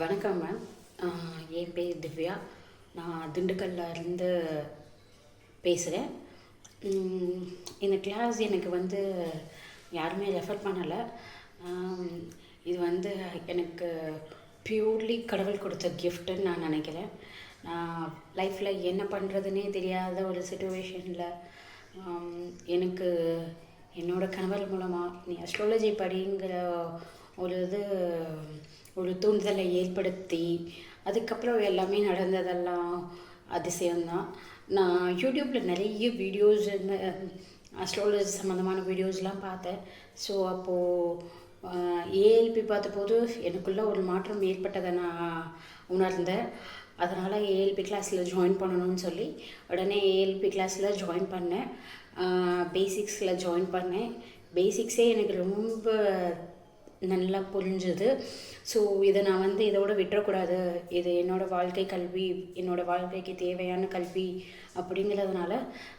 வணக்கம் மேம் என் பேர் திவ்யா. நான் திண்டுக்கல்லிருந்து பேசுகிறேன் இந்த கிளாஸ் எனக்கு வந்து யாருமே ரெஃபர் பண்ணலை. இது வந்து எனக்கு பியூர்லி கடவுள் கொடுத்த கிஃப்ட்டுன்னு நான் நினைக்கிறேன். நான் லைஃப்பில் என்ன பண்ணுறதுனே தெரியாத ஒரு சுச்சுவேஷனில் எனக்கு என்னோடய கணவர் மூலமாக நீ அஸ்ட்ராலஜி படிங்கிற ஒரு இது ஒரு தூண்டுதலை ஏற்படுத்தி அதுக்கப்புறம் எல்லாமே நடந்ததெல்லாம் அதிசயம்தான். நான் யூடியூப்பில் நிறைய வீடியோஸ் இந்த அஸ்ட்ராலஜி சம்மந்தமான வீடியோஸ்லாம் பார்த்தேன். ஸோ அப்போது ஏஎல்பி பார்த்தபோது எனக்குள்ளே ஒரு மாற்றம் ஏற்பட்டதை நான் உணர்ந்தேன். அதனால் ஏஎல்பி கிளாஸில் ஜாயின் பண்ணணும்னு சொல்லி உடனே ஏஎல்பி கிளாஸில் ஜாயின் பண்ணேன். பேசிக்ஸில் ஜாயின் பண்ணேன். பேசிக்ஸே எனக்கு ரொம்ப நல்லா புரிஞ்சுது. ஸோ இதை நான் வந்து இதோட விட்டுறக்கூடாது. இது என்னோடய வாழ்க்கை கல்வி என்னோடய வாழ்க்கைக்கு தேவையான கல்வி அப்படிங்கிறதுனால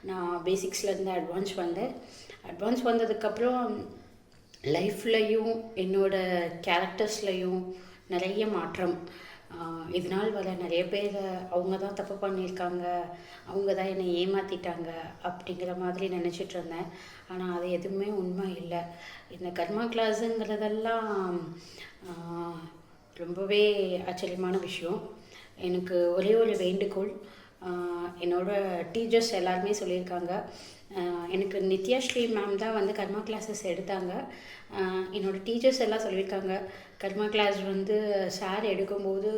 நான் பேசிக்ஸ்லேருந்து அட்வான்ஸ் வந்தேன். அட்வான்ஸ் வந்ததுக்கப்புறம் லைஃப்லையும் என்னோடய கேரக்டர்ஸ்லையும் நிறைய மாற்றம். இது நாள் வர நிறைய பேர் அவங்க தான் தப்பு பண்ணியிருக்காங்க அவங்க தான் என்னை ஏமாற்றிட்டாங்க அப்படிங்கிற மாதிரி நினச்சிட்டு இருந்தேன். ஆனால் அது எதுவுமே உண்மை இல்லை. இந்த கர்மா கிளாஸுங்கிறதெல்லாம் ரொம்பவே ஆச்சரியமான விஷயம். எனக்கு ஒரே ஒரு வேண்டுகோள் என்னோடய என்னோட டீச்சர்ஸ் எல்லாருமே சொல்லியிருக்காங்க. எனக்கு நித்யாஸ்ரீ மேம் தான் வந்து கர்மா கிளாஸஸ் எடுத்தாங்க. என்னோடய டீச்சர்ஸ் எல்லாம் சொல்லியிருக்காங்க. கர்மா கிளாஸ் வந்து சார் எடுக்கும்போது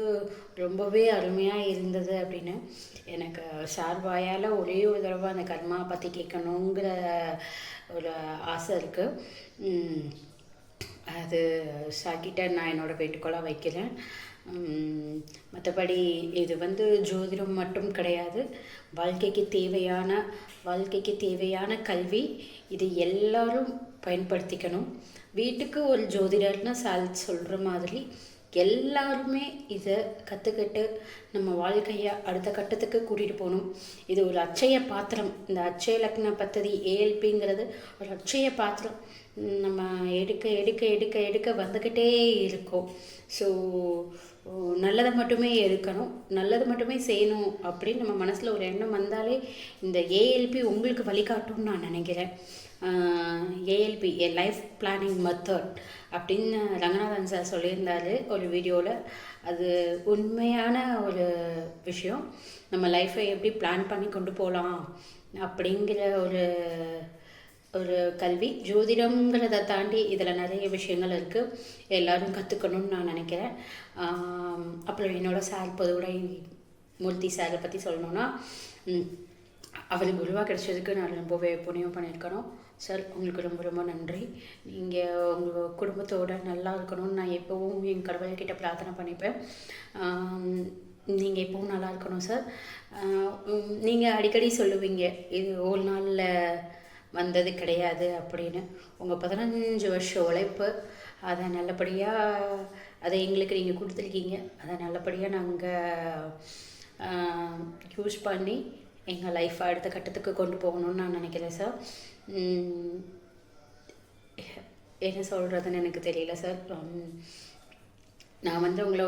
ரொம்பவே அருமையாக இருந்தது அப்படின்னு. எனக்கு சார் வாயால் ஒரே ஒரு தடவை அந்த கர்மா பற்றி கேட்கணுங்கிற ஒரு ஆசை இருக்குது அது சாக்கிட்ட நான் என்னோடய வேண்டுகோளாக வைக்கிறேன். மற்றபடி இது வந்து ஜோதிடம் மட்டும் கிடையாது. வாழ்க்கைக்கு தேவையான வாழ்க்கைக்கு தேவையான கல்வி இது எல்லாரும் பயன்படுத்திக்கணும். வீட்டுக்கு ஒரு ஜோதிடர்னு சால் சொல்கிற மாதிரி எல்லாருமே இதை கற்றுக்கிட்டு நம்ம வாழ்க்கையை அடுத்த கட்டத்துக்கு கூட்டிகிட்டு போகணும். இது ஒரு அச்சய பாத்திரம். இந்த அச்சய லக்ன பத்ததி ஏஎல்பிங்கிறது ஒரு அச்சய பாத்திரம். நம்ம எடுக்க எடுக்க எடுக்க எடுக்க வந்துக்கிட்டே இருக்கோம். ஸோ நல்லதை மட்டுமே எடுக்கணும். நல்லது மட்டுமே செய்யணும் அப்படின்னு நம்ம மனசில் ஒரு எண்ணம் வந்தாலே இந்த ஏஎல்பி உங்களுக்கு வழிகாட்டும்னு நான் நினைக்கிறேன். ALP a life planning method அப்படின்னு ரங்கநாதன் சார் சொல்லியிருந்தாரு ஒரு வீடியோவில் அது உண்மையான ஒரு விஷயம். நம்ம லைஃப்பை எப்படி பிளான் பண்ணி கொண்டு போகலாம் அப்படிங்கிற ஒரு ஒரு கல்வி. ஜோதிடங்கிறத தாண்டி இதில் நிறைய விஷயங்கள் இருக்குது எல்லோரும் கற்றுக்கணும்னு நான் நினைக்கிறேன். அப்புறம் என்னோடய சார் பொதுவுடை மூர்த்தி சாரை பற்றி சொல்லணுன்னா ம், அவர் கிடைச்சதுக்கு நான் ரொம்பவே புண்ணியம் பண்ணியிருக்கணும். சார் உங்களுக்கு ரொம்ப ரொம்ப நன்றி. நீங்கள் உங்கள் குடும்பத்தோட நல்லா இருக்கணும்னு நான் எப்போவும் என் கடவுள்கிட்ட பிரார்த்தனை பண்ணிப்பேன். நீங்கள் எப்பவும் நல்லா இருக்கணும் சார். நீங்கள் அடிக்கடி சொல்லுவீங்க இது ஒரு நாளில் வந்தது கிடையாது அப்படின்னு. உங்கள் பதினஞ்சு வருஷம் உழைப்பு அதை நல்லபடியாக அதை எங்களுக்கு நீங்கள் கொடுத்துருக்கீங்க. அதை நல்லபடியாக நாங்கள் யூஸ் பண்ணி எங்கள் லைஃப்பை அடுத்த கட்டத்துக்கு கொண்டு போகணும்னு நான் நினைக்கிறேன் சார் என்ன சொல்கிறதுன்னு எனக்கு தெரியல சார் நான் வந்து உங்களை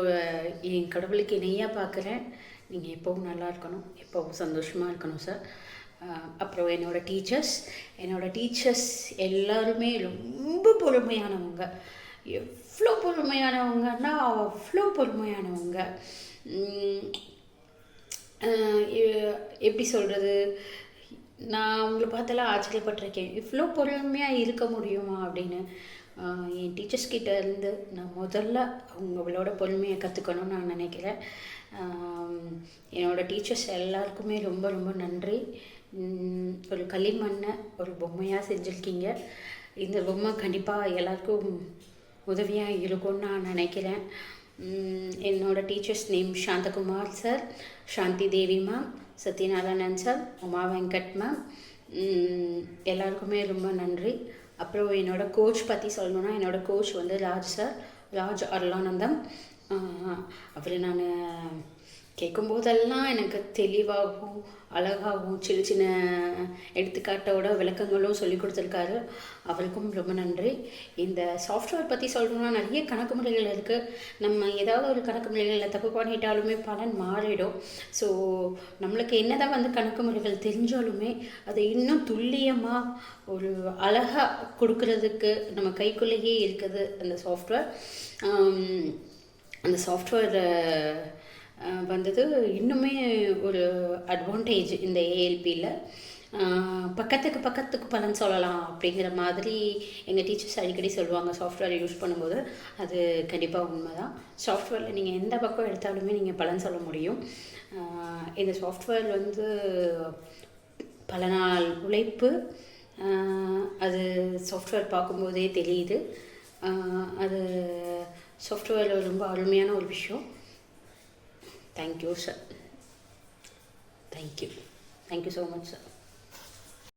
என் கடவுளுக்கு இணையாக பார்க்குறேன் நீங்கள் எப்போவும் நல்லா இருக்கணும் எப்போவும் சந்தோஷமாக இருக்கணும் சார் அப்புறம் என்னோடய டீச்சர்ஸ் என்னோடய டீச்சர்ஸ் எல்லாருமே ரொம்ப பொறுமையானவங்க. எவ்வளோ பொறுமையானவங்கன்னா அவ்வளோ பொறுமையானவங்க. எப்படி சொல்கிறது நான் உங்களை பார்த்தெல்லாம் ஆச்சரியப்பட்டிருக்கேன். இவ்வளோ பொறுமையாக இருக்க முடியுமா அப்படின்னு. என் டீச்சர்ஸ் கிட்ட இருந்து நான் முதல்ல அவங்களோட பொறுமையை கற்றுக்கணும்னு நான் நினைக்கிறேன். என்னோடய என்னோட டீச்சர்ஸ் எல்லாருக்குமே ரொம்ப ரொம்ப நன்றி. ஒரு களிமண்ணை ஒரு பொம்மையாக செஞ்சுருக்கீங்க. இந்த பொம்மை கண்டிப்பாக எல்லாருக்கும் உதவியாக இருக்கும்னு நான் நினைக்கிறேன். என்னோடய என்னோட teachers name Shanthakumar sir Shanthi Devi ma'am Sathyanarayanan sir Uma Venkat ma'am mm, எல்லாருக்குமே ரொம்ப நன்றி. அப்புறம் என்னோட கோச் பற்றி சொல்லணுன்னா என்னோட கோச் வந்து ராஜ் சார் ராஜ் அருளானந்தம். அவர் நான் கேட்கும்போதெல்லாம் எனக்கு தெளிவாகவும் அழகாகவும் சின்ன சின்ன எடுத்துக்காட்டோட விளக்கங்களும் சொல்லி கொடுத்துருக்காரு. அவருக்கும் ரொம்ப நன்றி. இந்த சாஃப்ட்வேர் பற்றி சொல்லணும்னா நிறைய கணக்கு முறைகள் இருக்குது நம்ம ஏதாவது ஒரு கணக்கு முறைகளில் தப்பு பண்ணிட்டாலுமே பலன் மாறிடும். ஸோ நம்மளுக்கு என்ன தான் வந்து கணக்கு முறைகள் தெரிஞ்சாலுமே அதை இன்னும் துல்லியமாக ஒரு அழகாக கொடுக்கறதுக்கு நம்ம கைக்குள்ளேயே இருக்குது அந்த சாஃப்ட்வேர் அந்த சாஃப்ட்வேர் வந்தது. இன்னுமே ஒரு அட்வான்டேஜ் இந்த ஏஎல்பியில் பக்கத்துக்கு பக்கத்துக்கு பலன் சொல்லலாம் அப்படிங்கிற மாதிரி எங்கள் டீச்சர்ஸ் அடிக்கடி சொல்லுவாங்க சாஃப்ட்வேர் யூஸ் பண்ணும்போது. அது கண்டிப்பாக உண்மை தான் சாஃப்ட்வேரில் நீங்கள் எந்த பக்கம் எடுத்தாலுமே நீங்கள் பலன் சொல்ல முடியும். இந்த சாஃப்ட்வேர் வந்து பல நாள் உழைப்பு அது சாஃப்ட்வேர் பார்க்கும்போதே தெரியுது. அது சாஃப்ட்வேரில் ரொம்ப அருமையான ஒரு விஷயம். thank you sir. Thank you. Thank you so much sir.